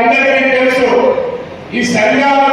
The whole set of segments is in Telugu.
అందరికీ తెలుసు. ఈ సంఘాల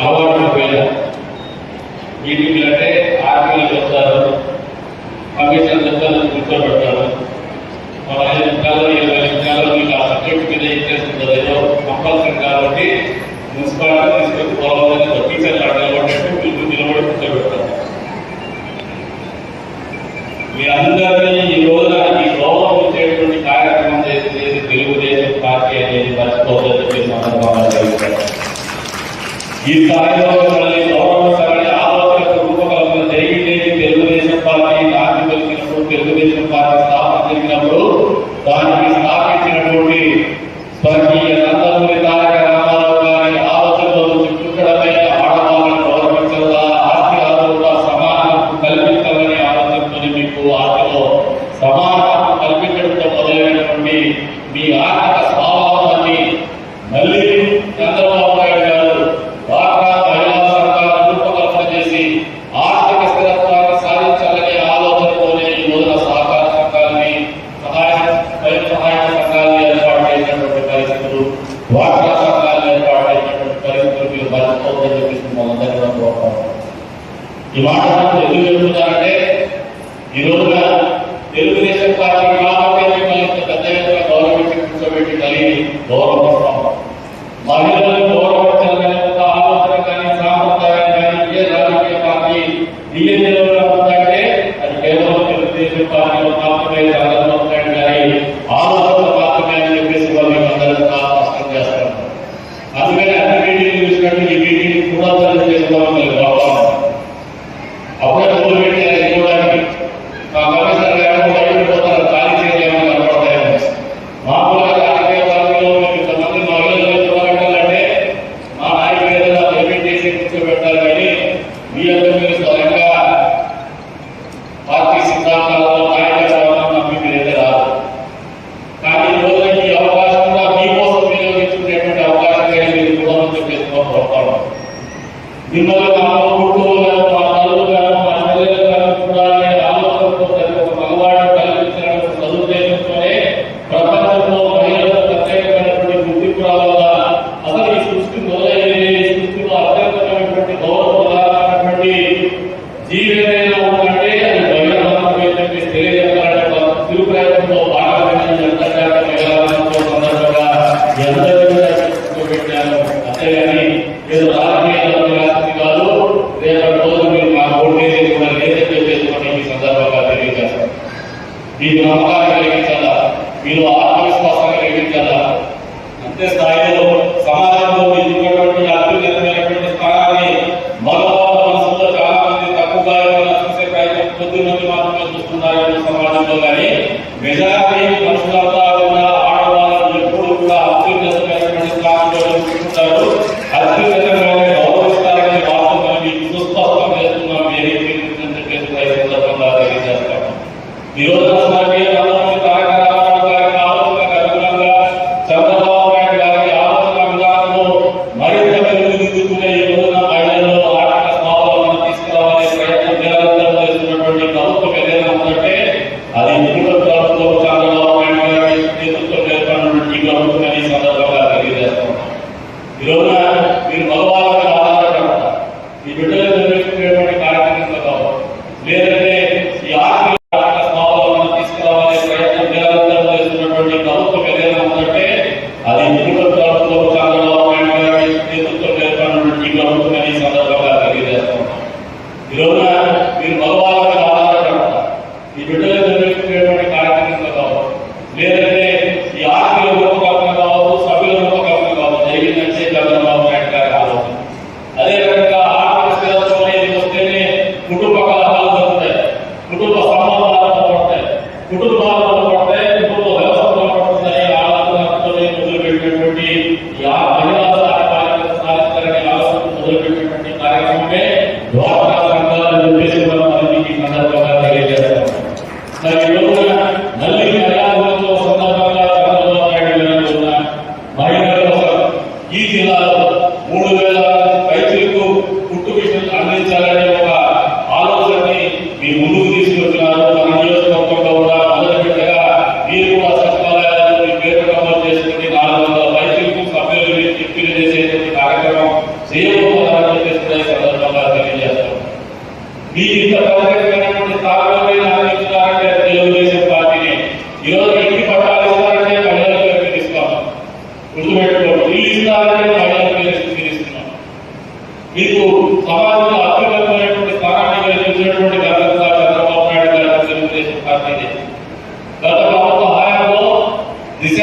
ভাবার ఈ స్థాయిలో Amém. ఈరోజు మీరు మగ గత ప్రభుత్వ హయాంలో దిశ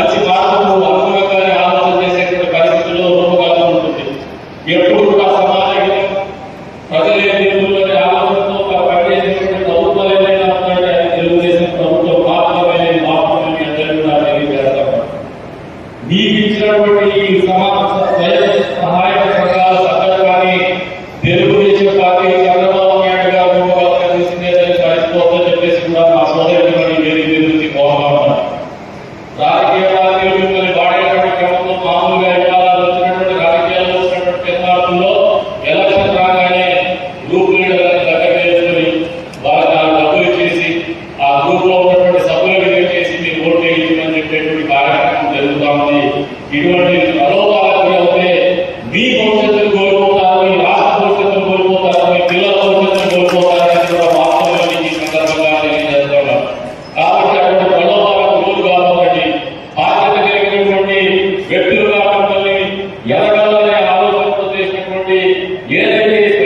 అతి భారతంలో Yeah.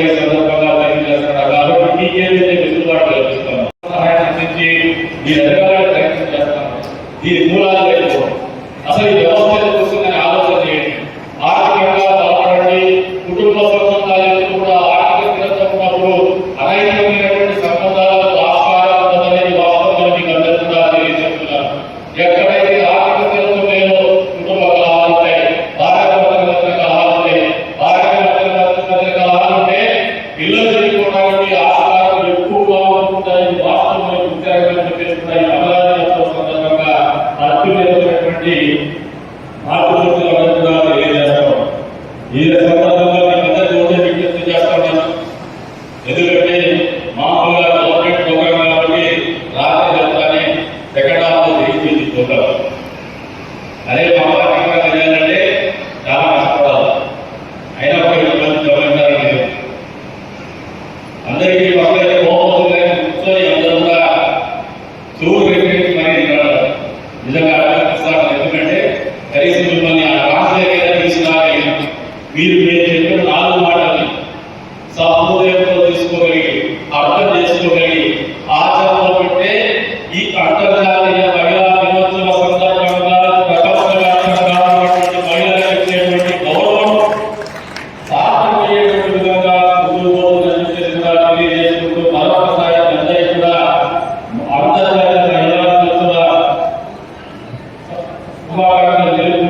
together శుభాకాంక్షలు తెలుపుకుంటూ